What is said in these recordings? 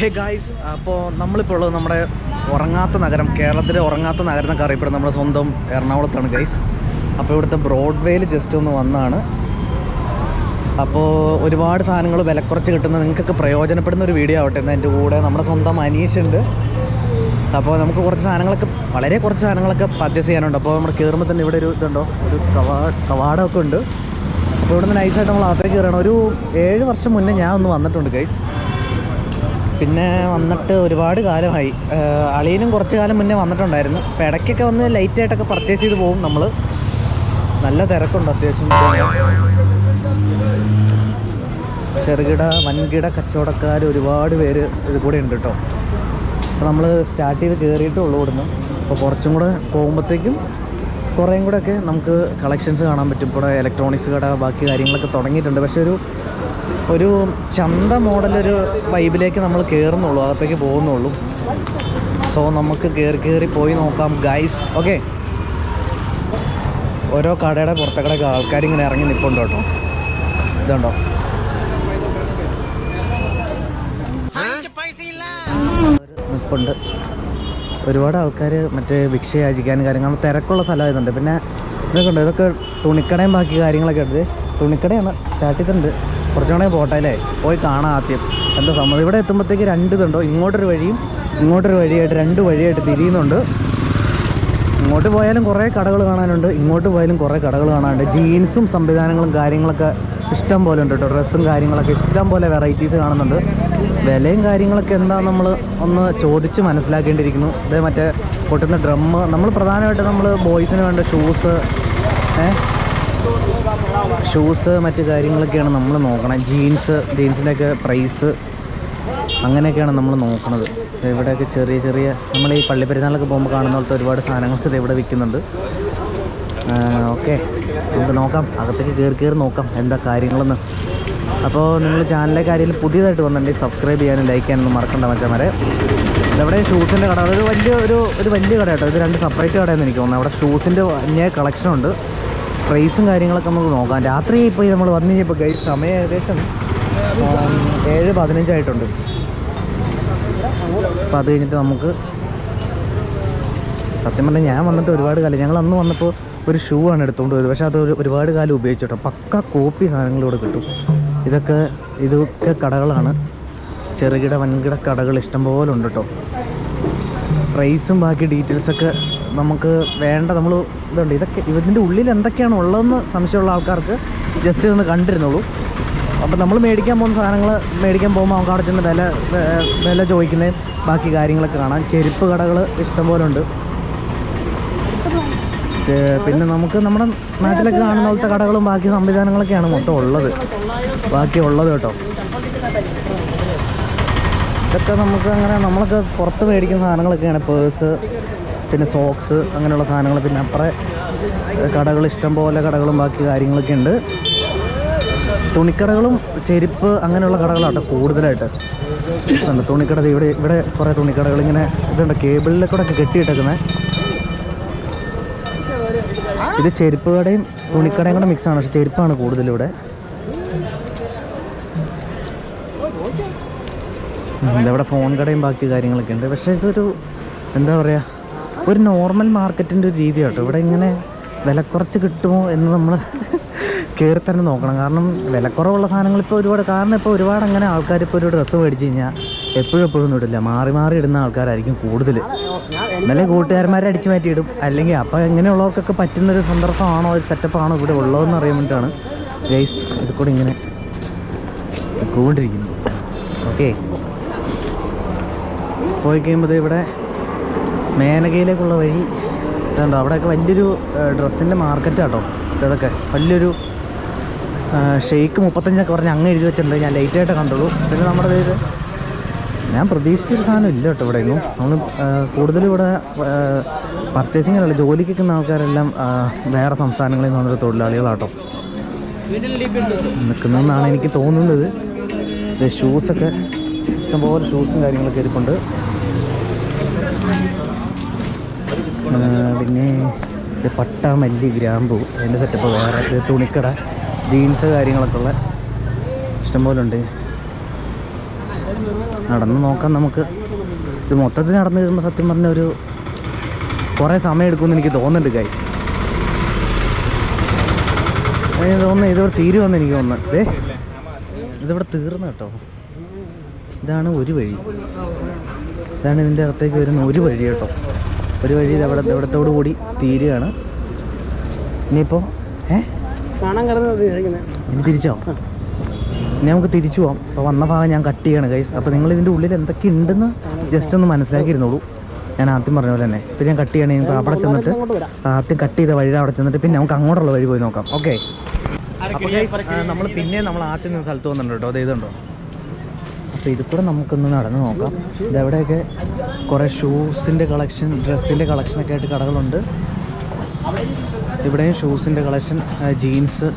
Hey guys അപ്പോൾ നമ്മളിപ്പോൾ ഉള്ളത് നമ്മുടെ ഉറങ്ങാത്ത നഗരം കേരളത്തിലെ ഉറങ്ങാത്ത നഗരം എന്നൊക്കെ അറിയപ്പെടുന്നത് നമ്മുടെ സ്വന്തം എറണാകുളത്താണ് ഗൈസ് അപ്പോൾ ഇവിടുത്തെ ബ്രോഡ്വേയിൽ ജസ്റ്റ് ഒന്ന് വന്നാണ്. അപ്പോൾ ഒരുപാട് സാധനങ്ങൾ വിലക്കുറച്ച് കിട്ടുന്ന നിങ്ങൾക്കൊക്കെ പ്രയോജനപ്പെടുന്ന ഒരു വീഡിയോ ആവട്ടെ. എന്ന് എന്റെ കൂടെ നമ്മുടെ സ്വന്തം അനീഷ് ഉണ്ട്. അപ്പോൾ നമുക്ക് കുറച്ച് സാധനങ്ങളൊക്കെ വളരെ കുറച്ച് സാധനങ്ങളൊക്കെ പർച്ചേസ് ചെയ്യാനുണ്ട്. അപ്പോൾ നമ്മൾ കയറുമ്പോൾ തന്നെ ഇവിടെ ഒരു ഇതുണ്ടോ? ഒരു കവാ കവാടമൊക്കെ ഉണ്ട്. അപ്പോൾ ഇവിടെ നിന്ന് നൈസായിട്ട് നമ്മൾ അകത്തേക്ക് കയറണം ഒരു ഏഴ് വർഷം മുന്നേ ഞാൻ ഒന്ന് വന്നിട്ടുണ്ട് ഗൈസ് പിന്നെ വന്നിട്ട് ഒരുപാട് കാലമായി. അളിയനും കുറച്ച് കാലം മുന്നേ വന്നിട്ടുണ്ടായിരുന്നു. അപ്പോൾ ഇടയ്ക്കൊക്കെ വന്ന് ലൈറ്റായിട്ടൊക്കെ പർച്ചേസ് ചെയ്ത് പോകും നമ്മൾ നല്ല തിരക്കുണ്ട് അത്യാവശ്യം. ചെറുകിട വൻകിട കച്ചവടക്കാർ ഒരുപാട് പേര് ഇത് കൂടെ ഉണ്ട് കേട്ടോ അപ്പോൾ നമ്മൾ സ്റ്റാർട്ട് ചെയ്ത് കയറിയിട്ടേ ഉള്ളൂ ഇവിടുന്ന്. അപ്പോൾ കുറച്ചും കൂടെ പോകുമ്പോഴത്തേക്കും കുറേയും കൂടെയൊക്കെ നമുക്ക് കളക്ഷൻസ് കാണാൻ പറ്റും. ഇവിടെ ഇലക്ട്രോണിക്സ് കട ബാക്കി കാര്യങ്ങളൊക്കെ തുടങ്ങിയിട്ടുണ്ട്. പക്ഷേ ഒരു ഒരു ചന്ത മോഡലൊരു വൈബിലേക്ക് നമ്മൾ കയറുന്നുള്ളൂ അകത്തേക്ക് പോകുന്നുള്ളൂ. സോ നമുക്ക് കയറി കയറി പോയി നോക്കാം ഗൈസ് ഓക്കെ ഓരോ കടയുടെ പുറത്തേക്കടൊക്കെ ആൾക്കാർ ഇങ്ങനെ ഇറങ്ങി നിൽപ്പുണ്ട് കേട്ടോ. ഇതുണ്ടോ? നിൽപ്പുണ്ട് ഒരുപാട് ആൾക്കാർ മറ്റേ ഭിക്ഷ യാചിക്കാനും കാര്യങ്ങൾ തിരക്കുള്ള സ്ഥലമായതുണ്ട്. പിന്നെ ഇതൊക്കെ ഉണ്ട്? ഇതൊക്കെ തുണിക്കടയും ബാക്കി കാര്യങ്ങളൊക്കെ ഉണ്ട്. തുണിക്കടയാണ് സ്റ്റാർട്ട് ചെയ്തിട്ടുണ്ട് കുറച്ചും കൂടെ പോട്ടെ അല്ലേ? പോയി കാണാം ആദ്യം. എന്താ സംബന്ധം ഇവിടെ എത്തുമ്പോഴത്തേക്ക് രണ്ട് ഇതുണ്ടോ? ഇങ്ങോട്ടൊരു വഴിയും ഇങ്ങോട്ടൊരു വഴിയായിട്ട് രണ്ട് വഴിയായിട്ട് തിരിയുന്നുണ്ട്. ഇങ്ങോട്ട് പോയാലും കുറേ കടകൾ കാണാനുണ്ട്. ഇങ്ങോട്ട് പോയാലും കുറേ കടകൾ കാണാനുണ്ട്. ജീൻസും സംവിധാനങ്ങളും കാര്യങ്ങളൊക്കെ ഇഷ്ടം പോലെ ഉണ്ട് കേട്ടോ. ഡ്രസ്സും കാര്യങ്ങളൊക്കെ ഇഷ്ടം പോലെ വെറൈറ്റീസ് കാണുന്നുണ്ട്. വിലയും കാര്യങ്ങളൊക്കെ എന്താ നമ്മൾ ഒന്ന് ചോദിച്ച് മനസ്സിലാക്കേണ്ടിയിരിക്കുന്നു. അതേ മറ്റേ പൊട്ടുന്ന ഡ്രമ്മ് നമ്മൾ പ്രധാനമായിട്ട് നമ്മൾ ബോയ്സിന് വേണ്ട ഷൂസ് ഷൂസ് മറ്റു കാര്യങ്ങളൊക്കെയാണ് നമ്മൾ നോക്കണം ജീൻസ് ജീൻസിന്റെ ഒക്കെ പ്രൈസ് അങ്ങനെയൊക്കെയാണ് നമ്മൾ നോക്കുന്നത് ഇവിടെയൊക്കെ ചെറിയ ചെറിയ നമ്മൾ ഈ പള്ളി പെരുന്നാളൊക്കെ പോകുമ്പോൾ കാണുന്ന പോലത്തെ ഒരുപാട് സാധനങ്ങൾക്ക് ഇത് ഇവിടെ വിൽക്കുന്നുണ്ട്. ഓക്കെ. നമുക്ക് നോക്കാം. അകത്തേക്ക് കയറി കയറി നോക്കാം എന്താ കാര്യങ്ങളെന്ന്. അപ്പോൾ നിങ്ങൾ ചാനലിലെ കാര്യത്തിൽ പുതിയതായിട്ട് വന്നിട്ടുണ്ടെങ്കിൽ സബ്സ്ക്രൈബ് ചെയ്യാനും ലൈക്ക് ചെയ്യാനൊന്നും മറക്കണ്ട മച്ചമാരെ. ഇതവിടെ ഷൂസിന്റെ കട. ഒരു വലിയ ഒരു ഒരു വലിയ കട കേട്ടോ ഇത് രണ്ട് സെപ്പറേറ്റ് കടയെന്ന് എനിക്ക് തോന്നുന്നു. അവിടെ ഷൂസിന്റെ വലിയ കളക്ഷൻ ഉണ്ട്. പ്രൈസും കാര്യങ്ങളൊക്കെ നമുക്ക് നോക്കാം. രാത്രി ഇപ്പോൾ നമ്മൾ വന്നു കഴിഞ്ഞപ്പോൾ ഗൈ സമയം ഏകദേശം ഏഴ് പതിനഞ്ചായിട്ടുണ്ട് അപ്പോൾ അത് കഴിഞ്ഞിട്ട് നമുക്ക് സത്യം പറഞ്ഞാൽ ഞാൻ വന്നിട്ട് ഒരുപാട് കാലം ഞങ്ങൾ അന്ന് വന്നപ്പോൾ ഒരു ഷൂ ആണ് എടുത്തുകൊണ്ട് പോയത്. പക്ഷേ അത് ഒരു ഒരുപാട് കാലം ഉപയോഗിച്ചോട്ടോ പക്ക കോപ്പി സാധനങ്ങൾ ഇവിടെ കിട്ടും. ഇതൊക്കെ ഇതൊക്കെ കടകളാണ്. ചെറുകിട വൻകിട കടകൾ ഇഷ്ടംപോലെ ഉണ്ട് കേട്ടോ. പ്രൈസും ബാക്കി ഡീറ്റെയിൽസൊക്കെ നമുക്ക് വേണ്ട നമ്മൾ ഇതുണ്ട്. ഇതൊക്കെ ഇതിന്റെ ഉള്ളിൽ എന്തൊക്കെയാണ് ഉള്ളതെന്ന് സംശയമുള്ള ആൾക്കാർക്ക് ജസ്റ്റ് ഇതൊന്ന് കണ്ടിരുന്നുള്ളൂ അപ്പം നമ്മൾ മേടിക്കാൻ പോകുന്ന സാധനങ്ങൾ മേടിക്കാൻ പോകുമ്പോൾ നമുക്ക് അവിടെ ചെന്ന് വില വില ചോദിക്കുന്നതും ബാക്കി കാര്യങ്ങളൊക്കെ കാണാം. ചെരുപ്പ് കടകൾ ഇഷ്ടംപോലെ ഉണ്ട്. പിന്നെ നമുക്ക് നമ്മുടെ നാട്ടിലൊക്കെ കാണുന്ന പോലത്തെ കടകളും ബാക്കി സംവിധാനങ്ങളൊക്കെയാണ് മൊത്തം ഉള്ളത്. ബാക്കി ഉള്ളത് കേട്ടോ. ഇതൊക്കെ നമുക്ക് അങ്ങനെ നമ്മളൊക്കെ പുറത്ത് മേടിക്കുന്ന സാധനങ്ങളൊക്കെയാണ് പേഴ്സ് പിന്നെ സോക്സ് അങ്ങനെയുള്ള സാധനങ്ങൾ പിന്നെ അപ്പുറം കടകൾ ഇഷ്ടം പോലെ കടകളും ബാക്കി കാര്യങ്ങളൊക്കെ ഉണ്ട്. തുണിക്കടകളും ചെരുപ്പ് അങ്ങനെയുള്ള കടകളാട്ടോ കൂടുതലായിട്ട്. ഉണ്ട് തുണിക്കട ഇവിടെ ഇവിടെ കുറേ തുണിക്കടകൾ ഇങ്ങനെ ഇതുണ്ട്. കേബിളിലെ കൂടെ ഒക്കെ കെട്ടിയിട്ടേക്കുന്നത് ഇത് ചെരുപ്പ് കടയും തുണിക്കടയും കൂടെ മിക്സാണ് പക്ഷെ ചെരുപ്പാണ് കൂടുതൽ ഇവിടെ. ഇവിടെ ഫോൺ കടയും ബാക്കി കാര്യങ്ങളൊക്കെ ഉണ്ട്. പക്ഷേ ഇതൊരു എന്താ പറയുക ഒരു നോർമൽ മാർക്കറ്റിന്റെ ഒരു രീതി കേട്ടോ. ഇവിടെ ഇങ്ങനെ വിലക്കുറച്ച് കിട്ടുമോ എന്ന് നമ്മൾ കയറി തന്നെ നോക്കണം. കാരണം വിലക്കുറവുള്ള സാധനങ്ങൾ ഇപ്പോൾ ഒരുപാട് കാരണം ഇപ്പോൾ ഒരുപാട് അങ്ങനെ ആൾക്കാർ ഇപ്പോൾ ഒരു ഡ്രസ്സ് മേടിച്ച് കഴിഞ്ഞാൽ എപ്പോഴും എപ്പോഴും ഇടില്ല. മാറി മാറി ഇടുന്ന ആൾക്കാരായിരിക്കും കൂടുതൽ ഇന്നലെ കൂട്ടുകാരന്മാരെ അടിച്ചു മാറ്റി ഇടും അല്ലെങ്കിൽ അപ്പോൾ എങ്ങനെയുള്ളവർക്കൊക്കെ പറ്റുന്നൊരു സന്ദർഭമാണോ ഒരു സെറ്റപ്പാണോ ഇവിടെ ഉള്ളതെന്ന് അറിയാൻ വേണ്ടിയിട്ടാണ് ഗൈസ് ഇത് കൂടെ ഇങ്ങനെ പോയിക്കൊണ്ടിരിക്കുന്നു. ഓക്കെ പോയി കഴിയുമ്പോൾ ഇവിടെ മേനകയിലേക്കുള്ള വഴി ഇതുണ്ടോ അവിടെയൊക്കെ വലിയൊരു ഡ്രസ്സിന്റെ മാർക്കറ്റാട്ടോ ഇതൊക്കെ. വലിയൊരു ഷെയ്ക്ക് മുപ്പത്തഞ്ചൊക്കെ പറഞ്ഞ് അങ്ങ് എഴുതി വെച്ചിട്ടുണ്ട്. ഞാൻ ലേറ്റായിട്ട് കണ്ടുള്ളൂ. പിന്നെ നമ്മുടെ ഇത് ഞാൻ പ്രതീക്ഷിച്ചൊരു സാധനം ഇല്ല കേട്ടോ ഇവിടെ നമ്മൾ കൂടുതലും ഇവിടെ പർച്ചേസിങ്ങിലല്ല ജോലിക്ക് നിൽക്കുന്ന ആൾക്കാരെല്ലാം വേറെ സംസ്ഥാനങ്ങളിൽ നിന്ന് വന്നൊരു തൊഴിലാളികളാട്ടോ. നിൽക്കുന്നതെന്നാണ് എനിക്ക് തോന്നുന്നത്. ഷൂസൊക്കെ ഇഷ്ടംപോലെ ഷൂസും കാര്യങ്ങളൊക്കെ ഇരിപ്പുണ്ട് പിന്നെ ഇത് മല്ലി ഗ്രാമ്പു അതിന്റെ സെറ്റപ്പ് വേറെ. ഇത് തുണിക്കട ജീൻസ് കാര്യങ്ങളൊക്കെ ഉള്ള ഇഷ്ടംപോലെ ഉണ്ട് നടന്ന് നോക്കാം നമുക്ക്. ഇത് മൊത്തത്തിൽ നടന്ന് കഴിയുമ്പോൾ സത്യം പറഞ്ഞ ഒരു കുറേ സമയം എടുക്കുമെന്ന് എനിക്ക് തോന്നുന്നുണ്ട് എനിക്ക് തോന്നുന്നു ഇതിവിടെ തീരുമെന്ന് എനിക്ക് തോന്നുന്നു. ഏ ഇതിവിടെ തീർന്നു കേട്ടോ. ഇതാണ് ഒരു വഴി. ഇതാണ് ഇതിന്റെ അകത്തേക്ക് വരുന്ന ഒരു വഴി കേട്ടോ. ഒരു വഴി അവിടെ ഇവിടത്തോടു കൂടി തീരുകയാണ്. ഇനിയിപ്പോൾ ഏഹ് ഇനി തിരിച്ചോ? ഇനി നമുക്ക് തിരിച്ചു പോവാം. അപ്പോൾ വന്ന ഭാഗം ഞാൻ കട്ട് ചെയ്യാണ് ഗൈസ് അപ്പോൾ നിങ്ങൾ ഇതിന്റെ ഉള്ളിൽ എന്തൊക്കെ ഉണ്ടെന്ന് ജസ്റ്റ് ഒന്ന് മനസ്സിലാക്കിയിരുന്നുള്ളൂ ഞാൻ ആദ്യം പറഞ്ഞ പോലെ തന്നെ. പിന്നെ ഞാൻ കട്ട് ചെയ്യണേ ഇപ്പോൾ അവിടെ ചെന്നിട്ട് ആദ്യം കട്ട് ചെയ്ത വഴി അവിടെ ചെന്നിട്ട് പിന്നെ നമുക്ക് അങ്ങോട്ടുള്ള വഴി പോയി നോക്കാം. ഓക്കെ അപ്പോൾ നമ്മൾ പിന്നെ നമ്മൾ ആദ്യം സ്ഥലത്ത് വന്നിട്ടുണ്ട്? കേട്ടോ അത് ഇതുണ്ടോ അപ്പോൾ ഇത് കൂടെ നമുക്കൊന്ന് നടന്ന് നോക്കാം. ഇതെവിടെയൊക്കെ കുറേ ഷൂസിന്റെ കളക്ഷൻ ഡ്രസ്സിന്റെ കളക്ഷനൊക്കെ ആയിട്ട് കടകളുണ്ട്. ഇവിടെയും ഷൂസിന്റെ കളക്ഷൻ ജീൻസ്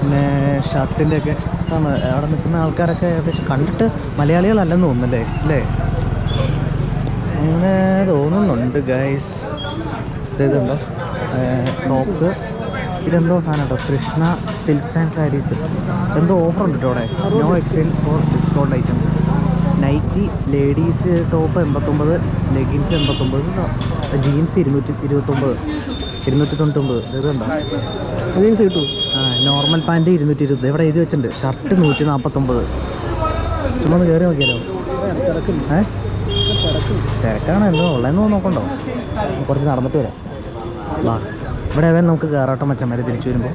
പിന്നെ ഷർട്ടിന്റെ ഒക്കെ ആണ് അവിടെ നിൽക്കുന്ന ആൾക്കാരൊക്കെ ഏകദേശം കണ്ടിട്ട് മലയാളികളല്ലെന്ന് തോന്നുന്നല്ലേ? അല്ലേ? അങ്ങനെ തോന്നുന്നുണ്ട് ഗൈസ് ഇതുണ്ടോ? സോക്സ് ഇതെന്തോ സാധനം കേട്ടോ കൃഷ്ണ സിൽക്സ് ആൻഡ് സാരീസ് എന്തോ ഓഫർ ഉണ്ട് കേട്ടോ അവിടെ. No exchange for discount items nighty ladies top എൺപത്തൊമ്പത് ലെഗിൻസ് എൺപത്തൊമ്പത് ജീൻസ് ഇരുന്നൂറ്റി ഇരുപത്തൊമ്പത് ഇരുന്നൂറ്റി തൊണ്ണൂറ്റൊമ്പത് ഇതുണ്ടോ? ജീൻസ് കിട്ടും. ആ നോർമൽ പാന്റ് ഇരുന്നൂറ്റി ഇരുപത്. ഇവിടെ എഴുതി വെച്ചിട്ടുണ്ട്. ഷർട്ട് നൂറ്റി നാൽപ്പത്തൊമ്പത് ചുമ്മാ ഒന്ന് കയറി നോക്കിയാലോ? ഏ? തിരക്കാണ്. എന്തോ ഉള്ളതെന്ന് നോക്കണ്ടോ? കുറച്ച് നടന്നിട്ട് വരാം. വാ. ഇവിടെ ഏതായാലും നമുക്ക് കയറാട്ടം മച്ചന്മാരെ തിരിച്ചു വരുമ്പോൾ.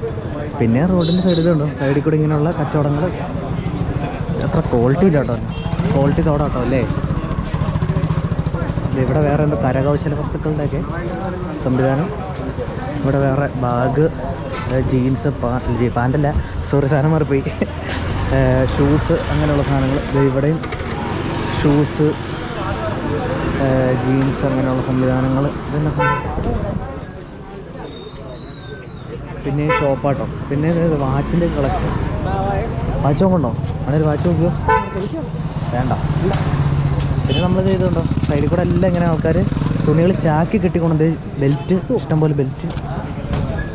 പിന്നെ റോഡിന്റെ സൈഡിൽ ഉണ്ടോ സൈഡിൽ കൂടി ഇങ്ങനെയുള്ള കച്ചവടങ്ങൾ അത്ര ക്വാളിറ്റി ഇല്ല കേട്ടോ. ക്വാളിറ്റി തോടാ കേട്ടോ അല്ലേ? ഇവിടെ വേറെ എന്തോ കരകൗശല വസ്തുക്കളുടെയൊക്കെ സംവിധാനം. ഇവിടെ വേറെ ബാഗ് ജീൻസ് പാന്റല്ല. സോറി സാധനം മാറിപ്പോയി. ഷൂസ് അങ്ങനെയുള്ള സാധനങ്ങൾ. ഇവിടെയും ഷൂസ് ജീൻസ് അങ്ങനെയുള്ള സംവിധാനങ്ങൾ. ഇതെല്ലാം പിന്നെ ഷോപ്പാട്ടോ പിന്നെ വാച്ചിന്റെ കളക്ഷൻ വാച്ച് നോക്കണ്ടോ? അങ്ങനെ ഒരു വാച്ച് നോക്കിയോ? വേണ്ട. പിന്നെ നമ്മൾ ചെയ്തുണ്ടോ സൈഡിൽ കൂടെ എല്ലാം ഇങ്ങനെ ആൾക്കാർ തുണികൾ ചാക്കി കെട്ടിക്കൊണ്ട് ബെൽറ്റ് ഇഷ്ടംപോലെ ബെൽറ്റ്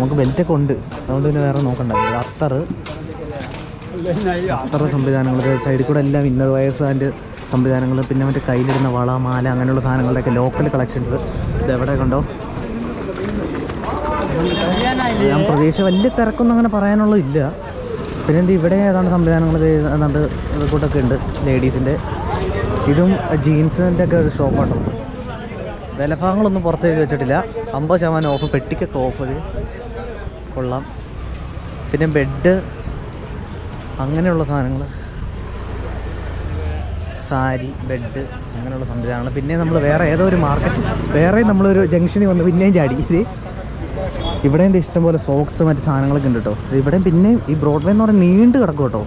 നമുക്ക് ബെൽറ്റൊക്കെ ഉണ്ട്. അതുകൊണ്ട് പിന്നെ വേറെ നോക്കണ്ട. അത്തർ അത്തർ സംവിധാനങ്ങൾ സൈഡിൽ കൂടെ എല്ലാം ഇന്നർ വയസ്സ് ആൻഡ് സംവിധാനങ്ങൾ പിന്നെ മറ്റേ കയ്യിലിടുന്ന വള മാല അങ്ങനെയുള്ള സാധനങ്ങളുടെയൊക്കെ ലോക്കൽ കളക്ഷൻസ് ഇത് എവിടെ കണ്ടോ? ഞാൻ പ്രതീക്ഷ വലിയ തിരക്കൊന്നും അങ്ങനെ പറയാനുള്ളത് ഇല്ല. പിന്നെ എന്ത് ഇവിടെ ഏതാണ്ട് സംവിധാനങ്ങൾ ഏതാണ്ട് കൂട്ടൊക്കെ ഉണ്ട് ലേഡീസിന്റെ. ഇതും ജീൻസിന്റെ ഒക്കെ ഒരു ഷോപ്പാട്ടോ. വിലഭാഗങ്ങളൊന്നും പുറത്തേക്ക് വെച്ചിട്ടില്ല. അമ്പത് ശതമാനം ഓഫ് പെട്ടിക്കൊക്കെ ഓഫ് കൊള്ളാം. പിന്നെ ബെഡ് അങ്ങനെയുള്ള സാധനങ്ങൾ. സാരി ബെഡ് അങ്ങനെയുള്ള സംവിധാനങ്ങൾ. പിന്നെ നമ്മൾ വേറെ ഏതോ ഒരു മാർക്കറ്റ്. വേറെ നമ്മളൊരു ജംഗ്ഷനിൽ വന്ന് പിന്നെയും ചാടി. ഇത് ഇവിടെ എന്ത് ഇഷ്ടംപോലെ സോക്സ് മറ്റു സാധനങ്ങളൊക്കെ ഉണ്ട് കേട്ടോ ഇവിടെ പിന്നെ ഈ ബ്രോഡ്വേ എന്ന് പറഞ്ഞാൽ നീണ്ട് കിടക്കും കേട്ടോ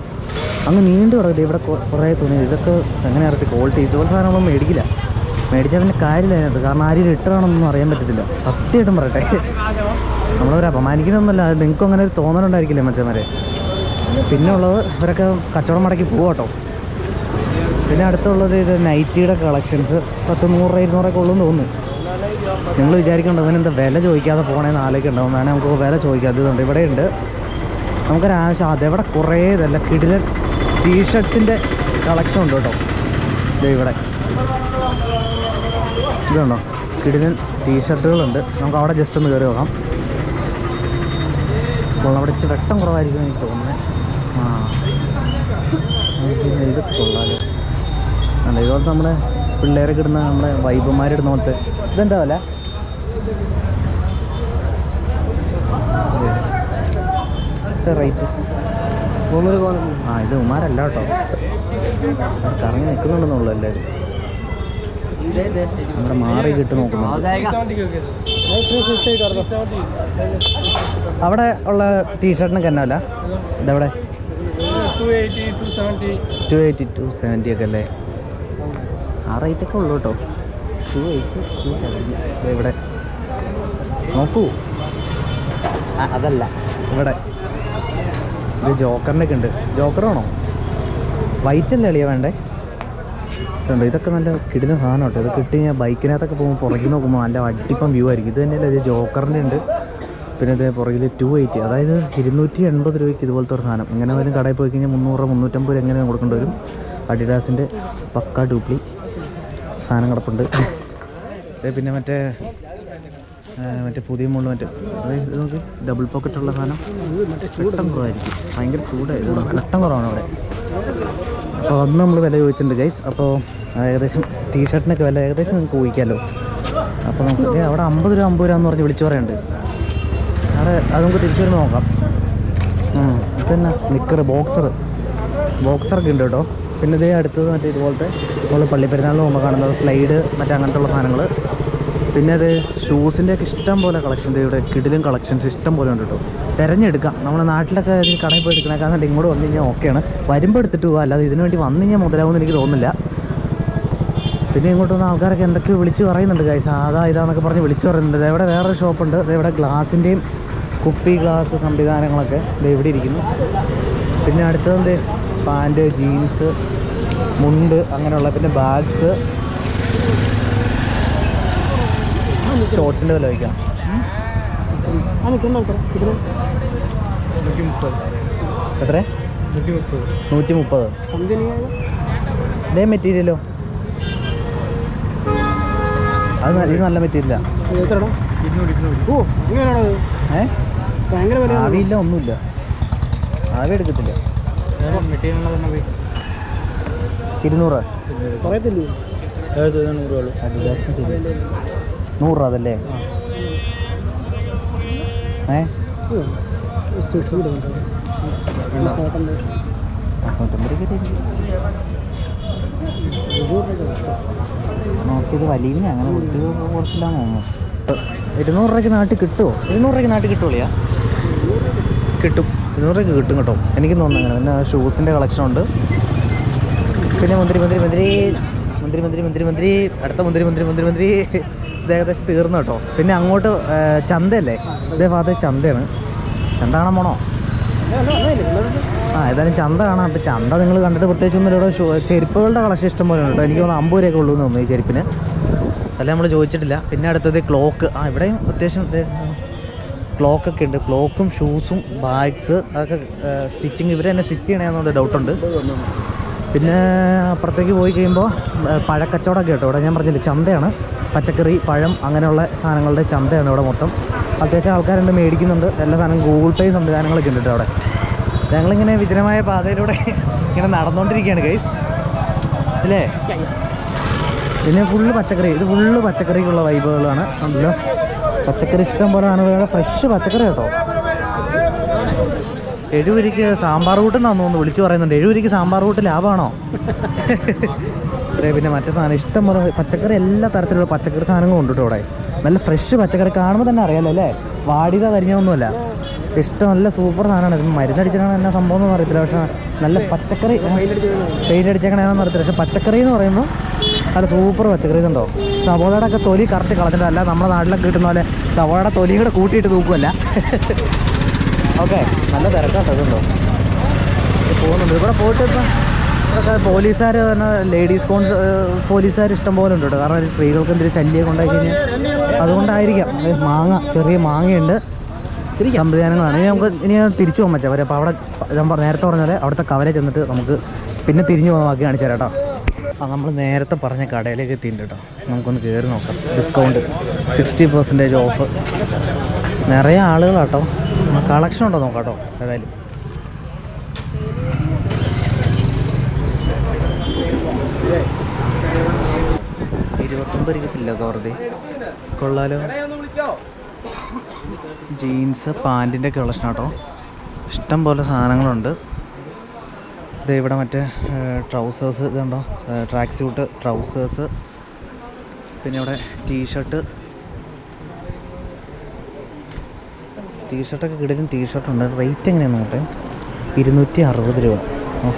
അങ്ങ് നീണ്ട് കിടക്കും. ഇവിടെ കുറേ തുണി ഇതൊക്കെ എങ്ങനെ ഇറക്കി ക്വാളിറ്റി ഇതുപോലെ സാധനങ്ങളൊന്നും മേടിക്കില്ല. മേടിച്ചാൽ പിന്നെ കാര്യമില്ല അതിനകത്ത് കാരണം ആരും റിട്ടേണൊന്നും അറിയാൻ പറ്റത്തില്ല. സത്യമായിട്ടും പറയട്ടെ. നമ്മളവരെ അപമാനിക്കുന്നൊന്നുമല്ല. നിങ്ങൾക്കും അങ്ങനെ ഒരു തോന്നലുണ്ടായിരിക്കില്ലേ മച്ചന്മാരെ? പിന്നെ ഉള്ളത് ഇവരൊക്കെ കച്ചവടം മടക്കി പോവാ കേട്ടോ പിന്നെ അടുത്തുള്ളത് ഇത് നൈറ്റിയുടെ കളക്ഷൻസ് പത്ത് നൂറ് ഇരുന്നൂറൊക്കെ ഉള്ളൂ എന്ന് തോന്നുന്നു. നിങ്ങൾ വിചാരിക്കണ്ട എന്താ വില ചോദിക്കാതെ പോകണേന്ന് ആലോചിക്കണ്ടാവും വേണേൽ നമുക്ക് വില ചോദിക്കാം അതുകൊണ്ട് ഇവിടെ ഉണ്ട്. നമുക്കൊരാവശ്യം അതെവിടെ കുറേ ഇതല്ല. കിടിലൻ ടീഷർട്ട്സിന്റെ കളക്ഷൻ ഉണ്ട് കേട്ടോ. ദേ ഇവിടെ. ഇതുണ്ടോ കിടിലൻ ടീഷർട്ടുകളുണ്ട് നമുക്ക് അവിടെ ജസ്റ്റ് ഒന്ന് കയറി നോക്കാം. അപ്പോൾ അവിടെ ഇച്ചിരി വെട്ടം കുറവായിരിക്കും എനിക്ക് തോന്നുന്നത് ആ. ഇത് കൊള്ളാലോ. അല്ല ഇതുപോലത്തെ നമ്മുടെ പിള്ളേരൊക്കെ ഇടുന്ന നമ്മുടെ വൈബന്മാരിടുന്ന പോലത്തെ ഇതെന്താ വില? റേറ്റ്. മൂന്നര കോലം ആ ഇത് ഉമാരല്ല കേട്ടോ. കറങ്ങി നിൽക്കുന്നുണ്ടെന്നുള്ളൂ എല്ലാവരും. നമ്മുടെ മാറി കിട്ടു നോക്കുന്നു അവിടെ ഉള്ള ടീഷർട്ടിനൊക്കെ എന്നാ വില? ഇതെവിടെ? Two eighty two seventy. Two eighty two seventy ഒക്കെ അല്ലേ? ആ റേറ്റൊക്കെ ഉള്ളൂ കേട്ടോ. ഇവിടെ. നോക്കൂ. അതല്ല. ഇവിടെ. ഇത് ജോക്കറിന്റെ ഒക്കെ ഉണ്ട്. ജോക്കറാണോ? വൈറ്റ് അല്ലേ അളിയാ വേണ്ടേ? കണ്ടോ ഇതൊക്കെ നല്ല കിടിലൻ സാധനം കേട്ടോ. ഇത് കിട്ടി ഞാൻ ബൈക്കിനകത്തൊക്കെ പോകുമ്പോൾ പുറകിൽ നോക്കുമ്പോൾ നല്ല അടിപ്പം വ്യൂ ആയിരിക്കും. ഇത് തന്നെയല്ല ഇത് ജോക്കറിന്റെ ഉണ്ട്. പിന്നെ ഇത് പുറകിൽ ടു എയ്റ്റി അതായത് ഇരുന്നൂറ്റി എൺപത് രൂപയ്ക്ക് ഇതുപോലത്തെ ഒരു സാധനം. ഇങ്ങനെ വരും കടയിൽ പോയി കഴിഞ്ഞാൽ മുന്നൂറ് മുന്നൂറ്റമ്പത് എങ്ങനെ കൊടുക്കേണ്ടി വരും? അഡിഡാസിന്റെ പക്ക ഡ്യൂപ്ലി സാധനം കിടപ്പുണ്ട്. പിന്നെ മറ്റേ മറ്റേ പുതിയ മുള്ള മറ്റേ അതായത് നോക്ക് ഡബിൾ പോക്കറ്റുള്ള സാധനം. ചൂട്ടം കുറവായിരിക്കും. ഭയങ്കര ചൂടായിരുന്നു ഘട്ടം കുറവാണ് അവിടെ. അപ്പോൾ അന്ന് നമ്മൾ വില ചോദിച്ചിട്ടുണ്ട് ഗൈസ് അപ്പോൾ ഏകദേശം ടീഷർട്ടിനൊക്കെ വില ഏകദേശം നിങ്ങൾക്ക് ഊഹിക്കാമല്ലോ അപ്പോൾ നമുക്ക് അവിടെ അമ്പത് രൂപ അമ്പത് രൂപ എന്ന് പറഞ്ഞ് വിളിച്ചു പറയുന്നുണ്ട് അവിടെ അത് നമുക്ക് തിരിച്ചു വരുമ്പോൾ നോക്കാം. പിന്നെ നിക്കറ് ബോക്സർ ബോക്സറൊക്കെ ഉണ്ട് കേട്ടോ. പിന്നെ ഇതേ അടുത്തത് മറ്റേ ഇതുപോലത്തെ നമ്മൾ പള്ളിപ്പെരുന്നാളിന് പോകുമ്പോൾ കാണുന്നത് സ്ലൈഡ് മറ്റേ അങ്ങനത്തെ ഉള്ള സാധനങ്ങൾ പിന്നെ അത് ഷൂസിന്റെ ഒക്കെ ഇഷ്ടം പോലെ കളക്ഷൻ ഇവിടെ കിടിലും കളക്ഷൻസ് ഇഷ്ടം പോലെ ഉണ്ട് കേട്ടോ. തിരഞ്ഞെടുക്കാം. നമ്മുടെ നാട്ടിലൊക്കെ ഇതിന് കടയിൽ പോയി എടുക്കണേക്കാന്നുണ്ടെങ്കിൽ ഇങ്ങോട്ട് വന്നു കഴിഞ്ഞാൽ ഓക്കെയാണ് വരുമ്പോൾ എടുത്തിട്ട് പോകാം അല്ലാതെ ഇതിനു വേണ്ടി വന്നു കഴിഞ്ഞാൽ മുതലാവുമെന്ന് എനിക്ക് തോന്നുന്നില്ല. പിന്നെ ഇങ്ങോട്ട് വന്ന ആൾക്കാരൊക്കെ എന്തൊക്കെയോ വിളിച്ച് പറയുന്നുണ്ട് ഗൈസ് അതാ ഇതാണെന്നൊക്കെ പറഞ്ഞ് വിളിച്ച് പറയുന്നുണ്ട്. ഇവിടെ വേറൊരു ഷോപ്പുണ്ട്. ഇവിടെ ഗ്ലാസിന്റെയും കുപ്പി ഗ്ലാസ് സംവിധാനങ്ങളൊക്കെ ഇവിടെ ഇരിക്കുന്നു. പിന്നെ അടുത്തത് എന്ത്? പാന്റ് ജീൻസ് മുണ്ട് അങ്ങനെയുള്ള പിന്നെ ബാഗ്സ്. ഷോർട്സിന്റെ വില വയ്ക്കാം എത്ര? നൂറ്റി മുപ്പത് ഇതേ മെറ്റീരിയലോ? അത് ഇത് നല്ല മെറ്റീരിയലാണ് ആവിയില്ല ഒന്നുമില്ല. ആവി എടുക്കത്തില്ല. ഇരുന്നൂറ്. നൂറ് രൂപ അതല്ലേ? ഏ? നോക്കിയത് വലിയ അങ്ങനെ വിട്ട് കുറച്ചില്ല തോന്നുന്നു. ഇരുന്നൂറ് രൂപയ്ക്ക് നാട്ടിൽ കിട്ടുമോ ഇരുന്നൂറ് രൂപയ്ക്ക് നാട്ടിൽ കിട്ടുമോളിയാ കിട്ടും. ഇരുന്നൂറ് രൂപയ്ക്ക് കിട്ടും കേട്ടോ. എനിക്ക് തോന്നുന്നു അങ്ങനെ. പിന്നെ ഷൂസിന്റെ കളക്ഷൻ ഉണ്ട്. പിന്നെ മന്ത്രി മന്ത്രി മന്ത്രി. മന്ത്രി മന്ത്രി മന്ത്രി മന്ത്രി. അടുത്ത മന്ത്രി മന്ത്രി മന്ത്രി മന്ത്രി. ഇത് ഏകദേശം തീർന്നു കേട്ടോ. പിന്നെ അങ്ങോട്ട് ചന്തയല്ലേ? ഇതേ ഭാഗത്ത് ചന്തയാണ്. ചന്ത കാണാൻ പോണോ ആ ഏതായാലും ചന്ത കാണാം. അപ്പം ചന്ത നിങ്ങൾ കണ്ടിട്ട് പ്രത്യേകിച്ച് ഒന്നും ഇവിടെ ചെരുപ്പുകളുടെ കളക്ഷൻ ഇഷ്ടം പോലെ കേട്ടോ. എനിക്ക് തോന്നുന്നു അമ്പത് രൂപയൊക്കെ ഉള്ളൂ എന്ന് തോന്നുന്നു ഈ ചെരുപ്പിന്. അല്ല നമ്മൾ ചോദിച്ചിട്ടില്ല. പിന്നെ അടുത്തത് ക്ലോക്ക്. ആ ഇവിടെയും അത്യാവശ്യം ക്ലോക്ക് ഒക്കെ ഉണ്ട്. ക്ലോക്കും ഷൂസും ബാഗ്സ് അതൊക്കെ സ്റ്റിച്ചിങ്. ഇവർ തന്നെ സ്റ്റിച്ച് ചെയ്യണമെന്നുള്ള ഡൗട്ടുണ്ട് പിന്നെ അപ്പുറത്തേക്ക് പോയി കഴിയുമ്പോൾ പഴക്കച്ചവടമൊക്കെ കേട്ടോ. ഇവിടെ ഞാൻ പറഞ്ഞില്ല ചന്തയാണ്. പച്ചക്കറി പഴം അങ്ങനെയുള്ള സാധനങ്ങളുടെ ചന്തയാണ് ഇവിടെ മൊത്തം. അത്യാവശ്യം ആൾക്കാരുണ്ട് മേടിക്കുന്നുണ്ട്. എല്ലാ സാധനം ഗൂഗിൾ പേ സംവിധാനങ്ങളൊക്കെ ഉണ്ട് അവിടെ. ഞങ്ങളിങ്ങനെ വിജനമായ പാതയിലൂടെ ഇങ്ങനെ നടന്നുകൊണ്ടിരിക്കുകയാണ് ഗൈസ് അല്ലേ പിന്നെ ഫുള്ള് പച്ചക്കറി. ഇത് ഫുള്ള് പച്ചക്കറിക്കുള്ള വൈബുകളാണ് പച്ചക്കറി ഇഷ്ടം പോലെ സാധനങ്ങൾ ഫ്രഷ് പച്ചക്കറി കേട്ടോ. എഴുപരിക്ക് സാമ്പാർ കൂട്ടെന്നാന്ന് തോന്നുന്നു വിളിച്ചു പറയുന്നുണ്ട്. എഴുപരിക്ക് സാമ്പാർ കൂട്ട് ലാഭമാണോ അതെ പിന്നെ മറ്റേ സാധനം ഇഷ്ടം പോലെ പച്ചക്കറി എല്ലാ തരത്തിലുള്ള പച്ചക്കറി സാധനങ്ങളും ഉണ്ട് ഇവിടെ നല്ല ഫ്രഷ് പച്ചക്കറി കാണുമ്പോൾ തന്നെ അറിയാലോ അല്ലേ? വാടിയതോ കരിഞ്ഞൊന്നുമല്ല ഇഷ്ടം നല്ല സൂപ്പർ സാധനമാണ്. ഇപ്പം മരുന്നടിച്ചാണ് എന്നാ സംഭവം എന്ന് അറിയത്തില്ല. പക്ഷെ നല്ല പച്ചക്കറി പെയിന്റ് അടിച്ചേക്കണെന്ന് അറിയത്തില്ല. പക്ഷെ പച്ചക്കറി എന്ന് പറയുമ്പോൾ നല്ല സൂപ്പർ പച്ചക്കറി ഉണ്ടോ സവോളയുടെ ഒക്കെ തൊലി കറക്റ്റ് കളഞ്ഞിട്ടല്ല. നമ്മുടെ നാട്ടിലൊക്കെ കിട്ടുന്ന പോലെ സവോളയുടെ തൊലിയും കൂടെ കൂട്ടിയിട്ട് തൂക്കുമല്ല ഓക്കെ നല്ല തിരക്കാട്ടോ ഇതുണ്ടോ? ഇത് പോകുന്നുണ്ട്. ഇവിടെ പോയിട്ട് ഇപ്പം ഇവിടെ പോലീസുകാർ പറഞ്ഞാൽ ലേഡീസ് കോൺസ് പോലീസുകാർ ഇഷ്ടം പോലെ ഉണ്ട് കേട്ടോ. കാരണം സ്ത്രീകൾക്ക് എന്തെങ്കിലും ശല്യം കൊണ്ടായി കഴിഞ്ഞാൽ അതുകൊണ്ടായിരിക്കാം. മാങ്ങ ചെറിയ മാങ്ങയുണ്ട്. സംവിധാനങ്ങളാണ്. ഇനി നമുക്ക് ഇനി തിരിച്ചു പോകാൻ പറ്റാം. അപ്പോൾ അവിടെ ഞാൻ നേരത്തെ പറഞ്ഞാൽ അവിടുത്തെ കവല ചെന്നിട്ട് നമുക്ക് പിന്നെ തിരിഞ്ഞു പോകാൻ ബാക്കി കാണിച്ചു തരാം കേട്ടോ. ആ നമ്മൾ നേരത്തെ പറഞ്ഞ കടയിലേക്ക് എത്തിയിട്ടുണ്ട് കേട്ടോ. നമുക്കൊന്ന് കയറി നോക്കാം. ഡിസ്കൗണ്ട് സിക്സ്റ്റി പെർസെന്റേജ് ഓഫ് നിറയെ ആളുകളാട്ടോ. കളക്ഷൻ ഉണ്ടോ നോക്കാം കേട്ടോ ഏതായാലും. ഇരുപത്തൊമ്പത് രൂപക്കില്ല വെറുതെ കൊള്ളാലോ. ജീൻസ് പാന്റിന്റെ ഒക്കെ കളക്ഷൻ കേട്ടോ ഇഷ്ടം പോലെ സാധനങ്ങളുണ്ട്. ഇത് ഇവിടെ മറ്റേ ട്രൗസേഴ്സ് ഇതുണ്ടോ? Track suit trousers. പിന്നെ ഇവിടെ ടീഷർട്ട്. ടീഷർട്ടൊക്കെ ടീ ടീഷർട്ടുണ്ട് റേറ്റ് എങ്ങനെയാണെന്ന് നോക്കട്ടെ? ഇരുന്നൂറ്റി അറുപത് രൂപ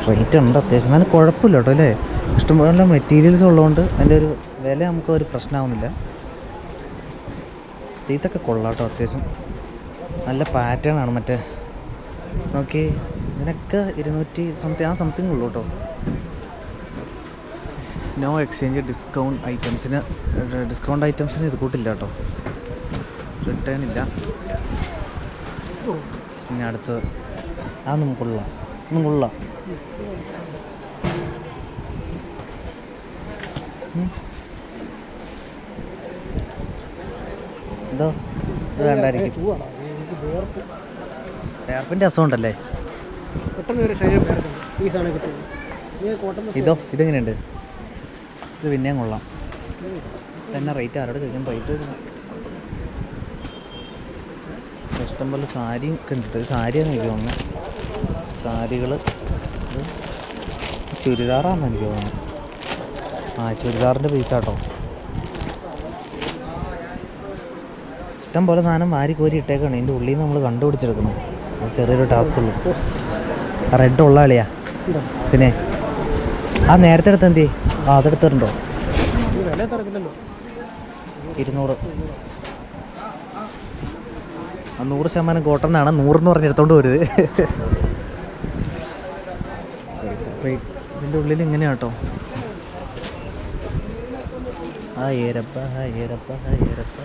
റേറ്റ് ഉണ്ട് അത്യാവശ്യം. എന്നാലും കുഴപ്പമില്ല കേട്ടോ അല്ലേ? ഇഷ്ടംപോലെ മെറ്റീരിയൽസ് ഉള്ളതുകൊണ്ട് അതിന്റെ ഒരു വില നമുക്ക് ഒരു പ്രശ്നമാവുന്നില്ല. ഇതൊക്കെ കൊള്ളാം കേട്ടോ അത്യാവശ്യം. നല്ല പാറ്റേൺ ആണ് മറ്റേ. നോക്കി ഇതിനൊക്കെ ഇരുന്നൂറ്റി സംതിങ് ആ സംതിങ് ഉള്ളൂ കേട്ടോ. നോ എക്സ്ചേഞ്ച് ഡിസ്കൗണ്ട് ഐറ്റംസിന് ഡിസ്കൗണ്ട് ഐറ്റംസിന് ഇത് കൂട്ടില്ല കേട്ടോ. റിട്ടേൺ ഇല്ല. പിന്നെ അടുത്ത് അതൊന്നും കൊള്ളാം. ഒന്നും കൊള്ളാം. എന്തോ ഇതോ വേണ്ടായിരിക്കും. വേർപ്പിന്റെ അസുഖമുണ്ടല്ലേ ഇതോ ഇതെങ്ങനെയുണ്ട്? ഇത് പിന്നെയും കൊള്ളാം. തന്നെ റേറ്റ് ആരോട് കഴിക്കാൻ റേറ്റ് ഇഷ്ടം പോലെ സാരി ഒക്കെ ഉണ്ട് ഇത് സാരിയാന്ന് എനിക്ക് തോന്നുന്നത് സാരികൾ ചുരിദാറാണെന്ന് എനിക്ക് തോന്നുന്നത് ആ ചുരിദാറിന്റെ പീസാട്ടോ ഇഷ്ടം പോലെ സാധനം വാരി കോരി ഇട്ടേക്കാണ്. ഇതിന്റെ ഉള്ളിൽ നിന്ന് നമ്മൾ കണ്ടുപിടിച്ചെടുക്കണം ചെറിയൊരു ടാസ്ക് ഉള്ളു. റെഡ് ഉള്ള കളിയാ പിന്നെ ആ നേരത്തെ എടുത്ത് എന്തി ആ അതെടുത്തിട്ടുണ്ടോ? ഇരുന്നൂറ്. നൂറ് ശതമാനം കോട്ടൺ എന്നാണ് നൂറെന്ന് പറഞ്ഞ് എടുത്തോണ്ട് വരുത് ഇതിന്റെ ഉള്ളിൽ ഇങ്ങനെയാ കേട്ടോ ആ ഏരപ്പ ആ ഏരപ്പ ആ ഏരപ്പ.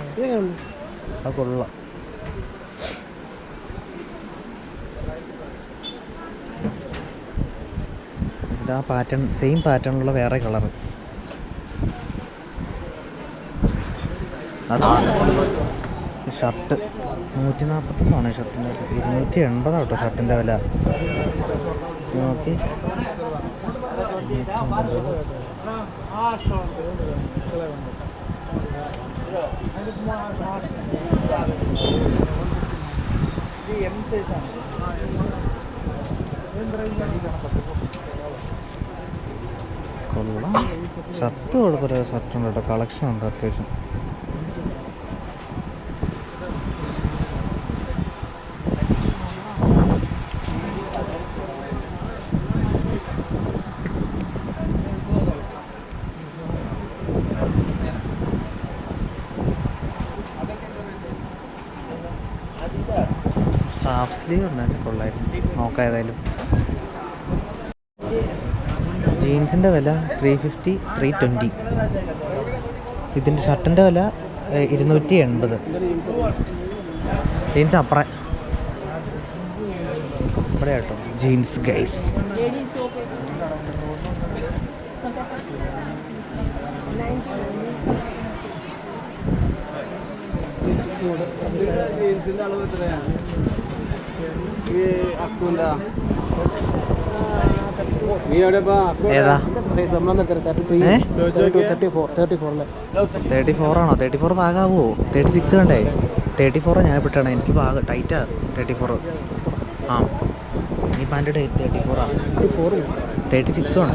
ആ കൊള്ളാം. ഇതാ പാറ്റേൺ സെയിം പാറ്റേണുള്ള വേറെ കളർ ഷർട്ട്. നൂറ്റി നാൽപ്പത്തൊന്നാണ് ഷർട്ടിന്റെ വില. ഇരുന്നൂറ്റി എൺപതാണ് കേട്ടോ ഷർട്ടിന്റെ വില. നോക്കി. കൊള്ളാം. ഷർട്ട് കുഴപ്പമില്ല ഷർട്ടുണ്ട് കേട്ടോ. കളക്ഷൻ ഉണ്ട് അത്യാവശ്യം. നോക്കാം ഏതായാലും. ജീൻസിന്റെ വില ത്രീ ഫിഫ്റ്റി ത്രീ ട്വന്റി ഇതിന്റെ ഷർട്ടിന്റെ വില ഇരുന്നൂറ്റി എൺപത് ജീൻസ് അപ്പുറം. ഇവിടെ കേട്ടോ. ജീൻസ് ഗൈസ് ജീൻസിന്റെ അളവ് ഫോർ തേർട്ടി ഫോർ ആണോ? തേർട്ടി ഫോർ പാകാവോ? തേർട്ടി സിക്സ് കണ്ടേ? തേർട്ടി ഫോർ ഞാൻ പെട്ടാണ് എനിക്ക് പാക ടൈറ്റാ തേർട്ടി ഫോർ ആ. ഈ ഡേറ്റ് തേർട്ടി ഫോറാ തേർട്ടി സിക്സ് ആണ്.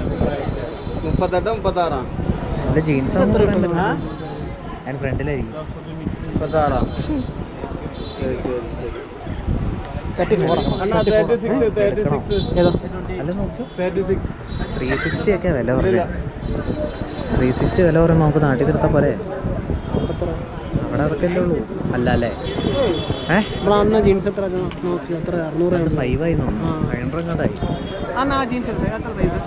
മുപ്പത്തെട്ട് മുപ്പത്താറാ ജീൻസ് ഞാൻ ഫ്രണ്ടിലായിരിക്കും മുപ്പത്താറാ ശരി ശരി ശരി. തേർട്ടി ഫോർ ഏതാ? അല്ല നോക്കൂ. ത്രീ സിക്സ്റ്റി ഒക്കെ വില പറയുന്നത് ത്രീ സിക്സ്റ്റി വില പറയുമ്പോൾ നമുക്ക് നാട്ടിൽ നിർത്താൻ പോലെ അവിടെ അതൊക്കെ അല്ലേ ഉള്ളൂ? അല്ല അല്ലേ? ഏ? നമ്മൾ അന്ന് ജീൻസ് എത്ര നോക്കി എത്ര? അറുന്നൂറ് അത് ഫൈവ് ആയി തോന്നുന്നു. ജീൻസ് എത്ര സൈസ്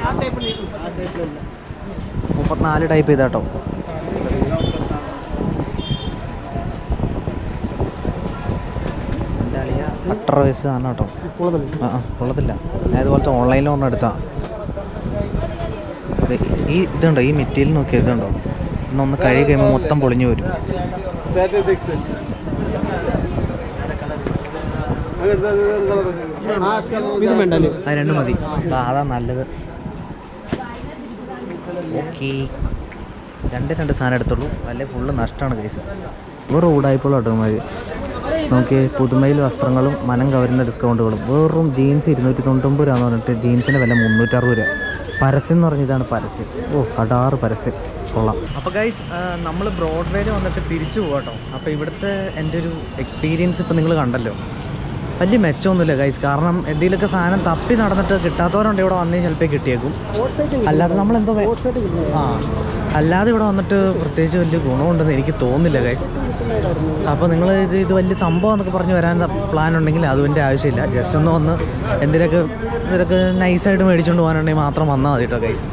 ആ ടൈപ്പിൽ ആ ടൈപ്പിലുണ്ട് മുപ്പത്തിനാല് ടൈപ്പ് ചെയ്താട്ടോ. അട്ടർ വയസ്സ് ആണ് കേട്ടോ ആ കൊള്ളത്തില്ല. ഞാൻ ഇതുപോലത്തെ ഓൺലൈനിൽ ഒന്ന് എടുത്താ. ഈ ഇതുണ്ടോ? ഈ മെറ്റീരിയൽ നോക്കിയാൽ ഇതുണ്ടോ? ഇന്നൊന്ന് കഴുകി കഴിയുമ്പോൾ മൊത്തം പൊളിഞ്ഞു വരും. അത് രണ്ടും മതി. അതാ നല്ലത്. ഓക്കെ. രണ്ട് രണ്ട് സാധനം എടുത്തുള്ളൂ. അല്ലെ ഫുള്ള് നഷ്ടമാണ് കേസ് വെറും ഊടായ്പകളും അടുമാര് നോക്കി പുതുമയിൽ വസ്ത്രങ്ങളും മനം കവരുന്ന ഡിസ്കൗണ്ടുകളും വെറും ജീൻസ് ഇരുന്നൂറ്റി തൊണ്ണൂറ്റൊമ്പത് രൂപ എന്ന് പറഞ്ഞിട്ട് ജീൻസിന്റെ വില മുന്നൂറ്ററുപത് രൂപ. പരസ്യം എന്ന് പറഞ്ഞ ഇതാണ് പരസ്യം. ഓ അടാറ് പരസ്യം. കൊള്ളാം. അപ്പോൾ ഗൈസ് നമ്മൾ ബ്രോഡ്വേയിൽ വന്നിട്ട് തിരിച്ചു പോകട്ടോ അപ്പോൾ ഇവിടുത്തെ എന്റെ ഒരു എക്സ്പീരിയൻസ് ഇപ്പോൾ നിങ്ങൾ കണ്ടല്ലോ. വലിയ മെച്ചമൊന്നുമില്ല ഗൈസ് കാരണം എന്തെങ്കിലുമൊക്കെ സാധനം തപ്പി നടന്നിട്ട് കിട്ടാത്തവരുണ്ട് ഇവിടെ വന്നേ ചിലപ്പോൾ കിട്ടിയേക്കും. അല്ലാതെ ആയിട്ട് കിട്ടുന്നത് ആ. അല്ലാതെ ഇവിടെ വന്നിട്ട് പ്രത്യേകിച്ച് വലിയ ഗുണമുണ്ടെന്ന് എനിക്ക് തോന്നുന്നില്ല ഗൈസ് അപ്പോൾ നിങ്ങൾ ഇത് ഇത് വലിയ സംഭവം എന്നൊക്കെ പറഞ്ഞ് വരാൻ പ്ലാൻ ഉണ്ടെങ്കിൽ അതുവിന്റെ ആവശ്യമില്ല. ജസ്റ്റ് ഒന്ന് വന്ന് എന്തെങ്കിലുമൊക്കെ ഇതിലൊക്കെ നൈസായിട്ട് മേടിച്ചുകൊണ്ട് പോകാനുണ്ടെങ്കിൽ മാത്രം വന്നാൽ മതി കേട്ടോ ഗൈസ്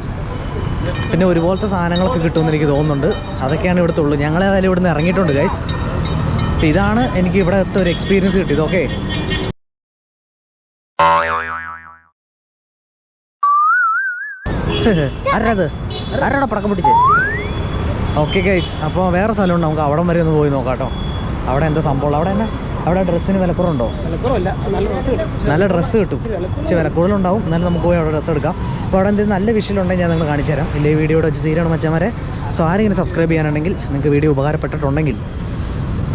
പിന്നെ ഒരുപോലത്തെ സാധനങ്ങളൊക്കെ കിട്ടുമെന്ന് എനിക്ക് തോന്നുന്നുണ്ട്. അതൊക്കെയാണ് ഇവിടുത്തെ ഉള്ളൂ. ഞങ്ങളേതായാലും ഇവിടുന്ന് ഇറങ്ങിയിട്ടുണ്ട് ഗൈസ് ഇതാണ് എനിക്ക് ഇവിടെ ഒരു എക്സ്പീരിയൻസ് കിട്ടിയത്. ഓക്കെ ആരാത് ആരാടാ പടക്കം പിടിച്ചേ? ഓക്കെ ഗൈസ് അപ്പോൾ വേറെ സ്ഥലമുണ്ട്. നമുക്ക് അവിടം വരെ ഒന്ന് പോയി നോക്കാം കേട്ടോ അവിടെ എന്താ സംഭവം? അവിടെ തന്നെ അവിടെ ഡ്രസ്സിന് വിലക്കുറവുണ്ടോ? നല്ല ഡ്രസ്സ് കിട്ടും. ഇച്ചിരി വിലക്കൂടുതലുണ്ടാവും. എന്നാലും നമുക്ക് പോയി അവിടെ ഡ്രസ്സ് എടുക്കാം. അപ്പോൾ അവിടെ എന്തെങ്കിലും നല്ല വിഷയമുണ്ടെങ്കിൽ ഞാൻ നിങ്ങൾ കാണിച്ചു തരാം ഇല്ലേ വീഡിയോയുടെ വെച്ച് തീരാണ് മച്ചന്മാരെ സോ ആരെങ്കിലും സബ്സ്ക്രൈബ് ചെയ്യാനുണ്ടെങ്കിൽ നിങ്ങൾക്ക് വീഡിയോ ഉപകാരപ്പെട്ടിട്ടുണ്ടെങ്കിൽ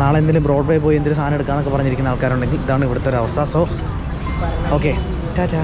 നാളെ എന്തെങ്കിലും ബ്രോഡ്വേ പോയി എന്തെങ്കിലും സാധനം എടുക്കാമെന്നൊക്കെ പറഞ്ഞിരിക്കുന്ന ആൾക്കാരുണ്ടെങ്കിൽ ഇതാണ് ഇവിടുത്തെ ഒരു അവസ്ഥ. So okay Tata